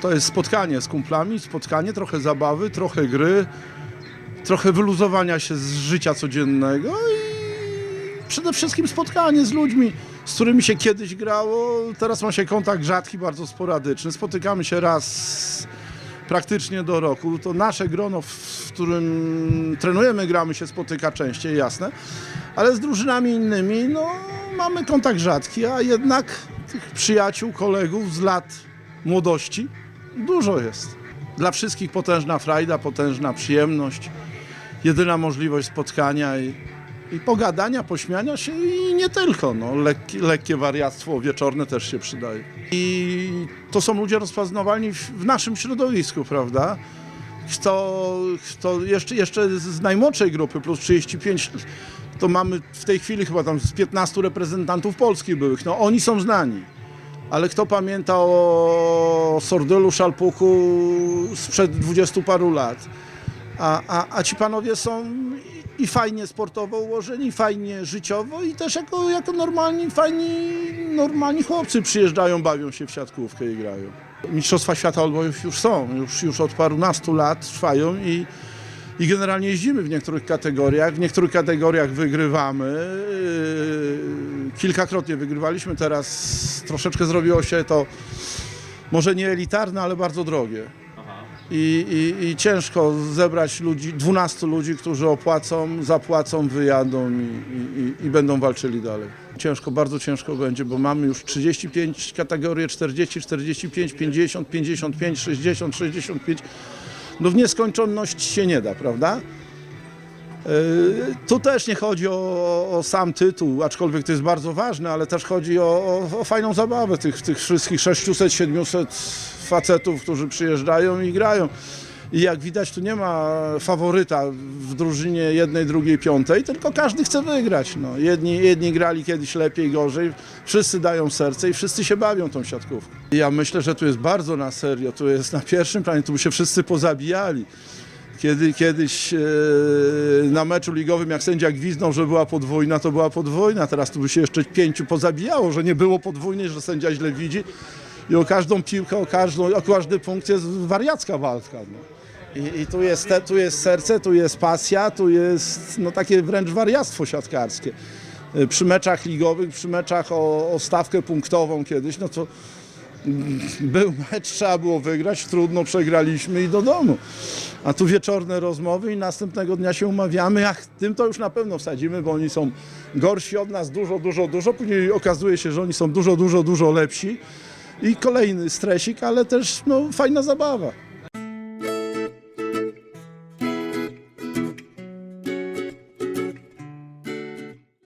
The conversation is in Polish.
To jest spotkanie z kumplami, spotkanie, trochę zabawy, trochę gry, trochę wyluzowania się z życia codziennego i przede wszystkim spotkanie z ludźmi, z którymi się kiedyś grało. Teraz ma się kontakt rzadki, bardzo sporadyczny. Spotykamy się raz praktycznie do roku. To nasze grono, w którym trenujemy, gramy się spotyka częściej, jasne. Ale z drużynami innymi, no, mamy kontakt rzadki, a jednak tych przyjaciół, kolegów z lat młodości dużo jest. Dla wszystkich potężna frajda, potężna przyjemność, jedyna możliwość spotkania i, i pogadania, pośmiania się i nie tylko. No, lekkie, lekkie wariactwo wieczorne też się przydaje. I to są ludzie rozpoznawalni w, w naszym środowisku, prawda? Kto, kto jeszcze, jeszcze z najmłodszej grupy, plus 35, to mamy w tej chwili chyba tam z 15 reprezentantów Polski byłych. No oni są znani. Ale kto pamięta o Sordylu, Szalpuku sprzed dwudziestu paru lat? A, a, a ci panowie są i, fajnie sportowo ułożeni, fajnie życiowo i też jako, jako normalni, fajni, normalni chłopcy przyjeżdżają, bawią się w siatkówkę i grają. Mistrzostwa Świata Olbojów już są, już, już od parunastu lat trwają i, i generalnie jeździmy w niektórych kategoriach, w niektórych kategoriach wygrywamy. Yy, Kilkakrotnie wygrywaliśmy, teraz troszeczkę zrobiło się to może nie elitarne, ale bardzo drogie. I, i, I ciężko zebrać ludzi, 12 ludzi, którzy opłacą, zapłacą, wyjadą i, i, i będą walczyli dalej. Ciężko, bardzo ciężko będzie, bo mamy już 35 kategorie, 40, 45, 50, 55, 60, 65. No w nieskończoność się nie da, prawda? Yy, Tu też nie chodzi o, o sam tytuł, aczkolwiek to jest bardzo ważne, ale też chodzi o, o, o fajną zabawę tych, tych wszystkich 600-700 facetów, którzy przyjeżdżają i grają. I jak widać, tu nie ma faworyta w drużynie jednej, drugiej, piątej, tylko każdy chce wygrać. No. Jedni, jedni grali kiedyś lepiej, gorzej, wszyscy dają serce i wszyscy się bawią tą siatkówką. Ja myślę, że tu jest bardzo na serio, tu jest na pierwszym planie, tu by się wszyscy pozabijali. Kiedy kiedyś e, na meczu ligowym, jak sędzia gwizdnął, że była podwójna, to była podwójna. Teraz tu by się jeszcze pięciu pozabijało, że nie było podwójnej, że sędzia źle widzi. I o każdą piłkę, o, każdą, o każdy punkt jest wariacka walka. No. I, I tu, jest te, tu jest serce, tu jest pasja, tu jest no, takie wręcz wariactwo siatkarskie. E, Przy meczach ligowych, przy meczach o, o stawkę punktową kiedyś, no to był mecz, trzeba było wygrać, trudno, przegraliśmy i do domu. A tu wieczorne rozmowy i następnego dnia się umawiamy, ach, tym to już na pewno wsadzimy, bo oni są gorsi od nas dużo, dużo, dużo. Później okazuje się, że oni są dużo, dużo, dużo lepsi. I kolejny stresik, ale też no, fajna zabawa.